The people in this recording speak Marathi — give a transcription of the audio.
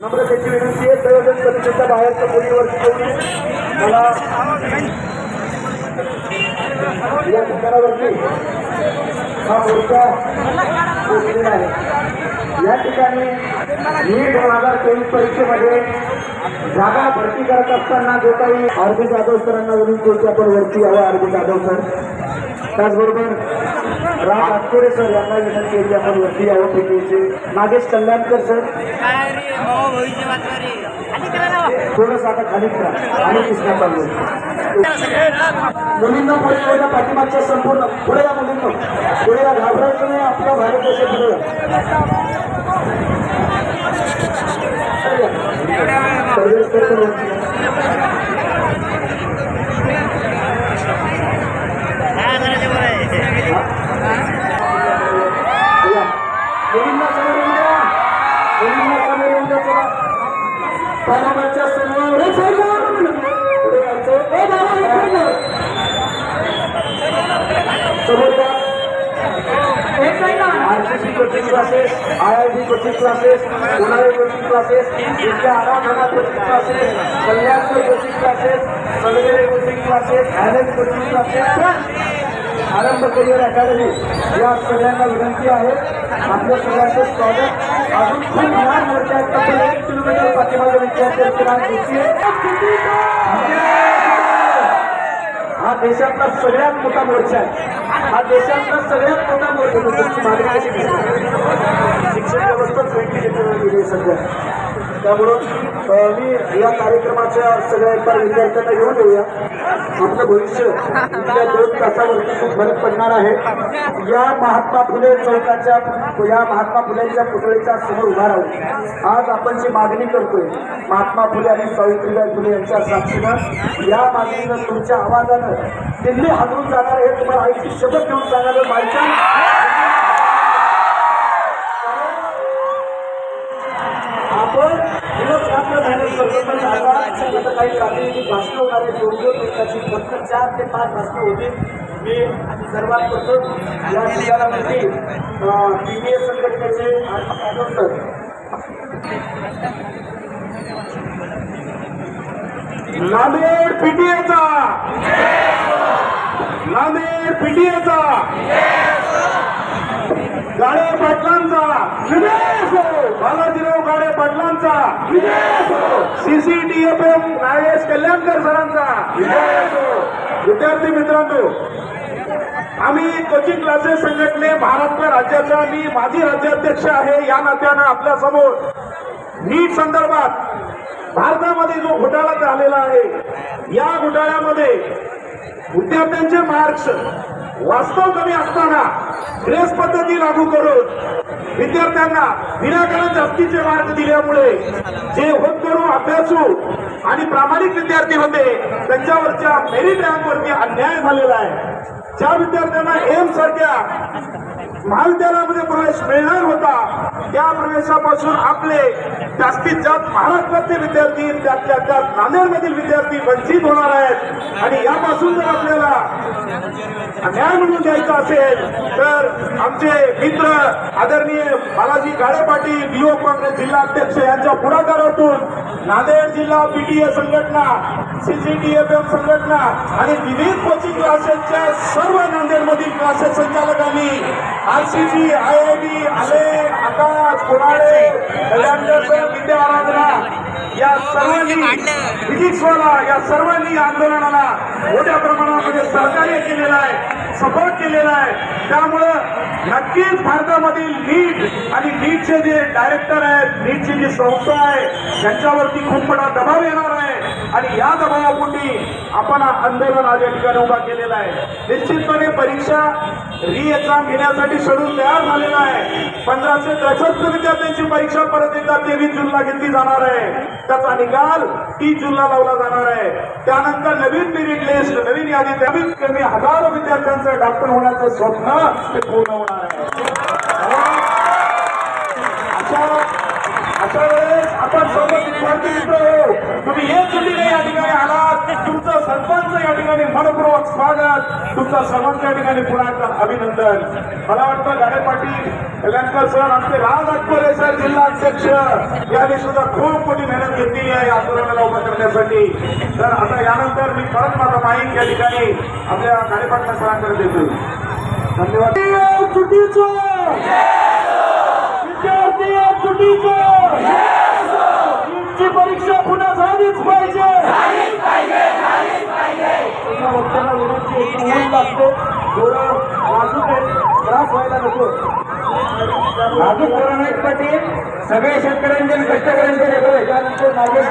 नम्रतेची विनंती आहे सर्वजण कमिटीच्या बाहेरच्या खोलीवर ठेवून मला या ठिकाणावरती हा मोर्चा आहे या ठिकाणी नीट दोन हजार तेवीस परीक्षेमध्ये जागा भरती करत असताना जो काही आरबी जाधव सरांना विनंती होती आपण वरती यावं आरबी जाधव सर त्याचबरोबर राम आटकोरे सर यांना विनंती होती आपण वरती यावं पीटीचे नागेश कल्याणकर सर. थोडस आता खाली करा. आणि कृष्णा चालू मुलींना पुढे येऊया पाठीमागच्या संपूर्ण पुढे या मुलींना. पुढे या घाबरायचं नाही आपला भारत देश पुढे या. सर्वेच करतो वरती. काय करायचं बरं आहे या. मुलींना समोर येऊन द्या मुलींना समोर येऊन द्या चला पुढे यायचं. ए बाबा. समोर. RCC coaching classes I I T coaching classes उन्हाळी coaching classes Vidya Aradhana coaching classes Kalyanpur coaching classes Salgare coaching classes Alex coaching classes. Aarambh career academy या सगळ्यांना विनंती आहे. आपल्या सगळ्यांचं स्वागत. अजून खूप लहान मोर्चा आहेत तब्बल एक किलोमीटर पाठीमागे विद्यार्थी हा देशातला सगळ्यात मोठा मोर्चा आहे. हा देशातला सगळ्यात मोठा मोर्चा मागणी कशी शिक्षण व्यवस्था ट्वेंटी सध्या. त्यामुळं मी या कार्यक्रमाच्या सगळ्या एकदा विद्यार्थ्यांना घेऊन येऊया. आपलं भविष्य इथल्या दोन तासावरती खूप फरक पडणार आहे. या महात्मा फुले चौकाच्या या महात्मा फुलेंच्या पुतळीच्या समोर उभा राहून आज आपण जी मागणी करतोय महात्मा फुले आणि सावित्रीबाई फुले यांच्या साक्षीनं या मागणीनं तुमच्या आवाजानं दिल्ली हादरून जाणार हे तुम्हाला आईची शपथ घेऊन सांगायला बायचान्स काही प्रातिनिधिक भाषणं होणार दोन फक्त चार ते पाच भाषणं होती. मी सर्वात प्रथम या ठिकाणावरती पी बी एस संघटनेचे नांदेड पीटीएचा नांदेड पीटीएचा गाडे पाटलांचा. बालाजीराव गाडे पाटलांचा. सीसीटीएफएम नागेश कल्याणकर सरांचा. विद्यार्थी मित्रांनो आम्ही कोचिंग क्लासेस संघटने महाराष्ट्र राज्याचा मी माजी राज्याध्यक्ष आहे या नात्यानं आपल्यासमोर नीट संदर्भात भारतामध्ये जो घोटाळा झालेला आहे या घोटाळ्यामध्ये विद्यार्थ्यांचे मार्क्स वास्तव कमी असताना ग्रेस पद्धती लागू करून विद्यार्थ्यांना विनाकारण जास्तीचे मार्क दिल्यामुळे जे होतकरू अभ्यासू आणि प्रामाणिक विद्यार्थी होते त्यांच्यावरच्या मेरिट रँकवरती अन्याय झालेला आहे. ज्या विद्यार्थ्यांना एम सारख्या महाविद्यालयामध्ये प्रवेश मिळणार होता त्या प्रवेशापासून आपले जास्तीत जास्त महाराष्ट्रातले विद्यार्थी त्यातल्या त्यात नांदेडमधील विद्यार्थी वंचित होणार आहेत. आणि यापासून जर आपल्याला न्याय म्हणून द्यायचा असेल तर आमचे मित्र आदरणीय बालाजी गाडे पाटील युवक काँग्रेस जिल्हा अध्यक्ष यांच्या पुढाकारातून नांदेड जिल्हा पीटीए संघटना सीसीटीएफएम संघटना आणि विविध कोचिंग क्लासेसच्या सर्व नांदेडमधील क्लासेस संचालकांनी आरसीसी आय आय बी आले आकाश विद्या आराधना. या सर्वांनी फिजिक्सवाला या सर्वांनी आंदोलनाला मोठ्या प्रमाणामध्ये सहकार्य केलेलं आहे सपोर्ट केलेला आहे. त्यामुळं नक्कीच भारतामधील नीट आणि नीटचे जे डायरेक्टर आहेत नीटची जी संस्था आहे त्यांच्यावरती खूप मोठा दबाव येणार आहे. आणि या दबावापोटी आपण आंदोलन आज या ठिकाणी उभा केलेला आहे. निश्चितपणे परीक्षा री एक्झाम घेण्यासाठी शेड्यूल तयार झालेला आहे. पंधराशे त्रेसष्ट विद्यार्थ्यांची परीक्षा परत एकदा तेवीस जूनला घेतली जाणार आहे. त्याचा निकाल तीस जूनला लावला जाणार आहे. त्यानंतर नवीन मेरिट लिस्ट नवीन यादी कमीत कमी हजारो विद्यार्थ्यांचं डॉक्टर होण्याचं स्वप्न ते पूर्ण होणार आहे. या ठिकाणी मनपूर्वक स्वागत. तुमचं सर्वांच्या ठिकाणी पुन्हा एकदा अभिनंदन. मला वाटतं गाडे पाटील कल्याणकर सर आमचे राज आठवले सर जिल्हा अध्यक्ष यांनी सुद्धा खूप मोठी मेहनत घेतलेली आहे आंदोलनाला उभं करण्यासाठी. तर आता यानंतर मी परत माझा माईक या ठिकाणी आपल्या गाडे पाटील सरांकडे देतो. धन्यवाद. चुकीचं. विद्यार्थी चुकीचं नीटची परीक्षा पुन्हा झालीच पाहिजे तुमच्या वक्त्यांना विनंती आहे ऊन लागते. थोडं वाजू दे. त्रास व्हायला नको. अजून कोरोना पाटील. सगळ्या शेतकऱ्यांचे कष्टकऱ्यांचे लेकर त्यानंतर नागेश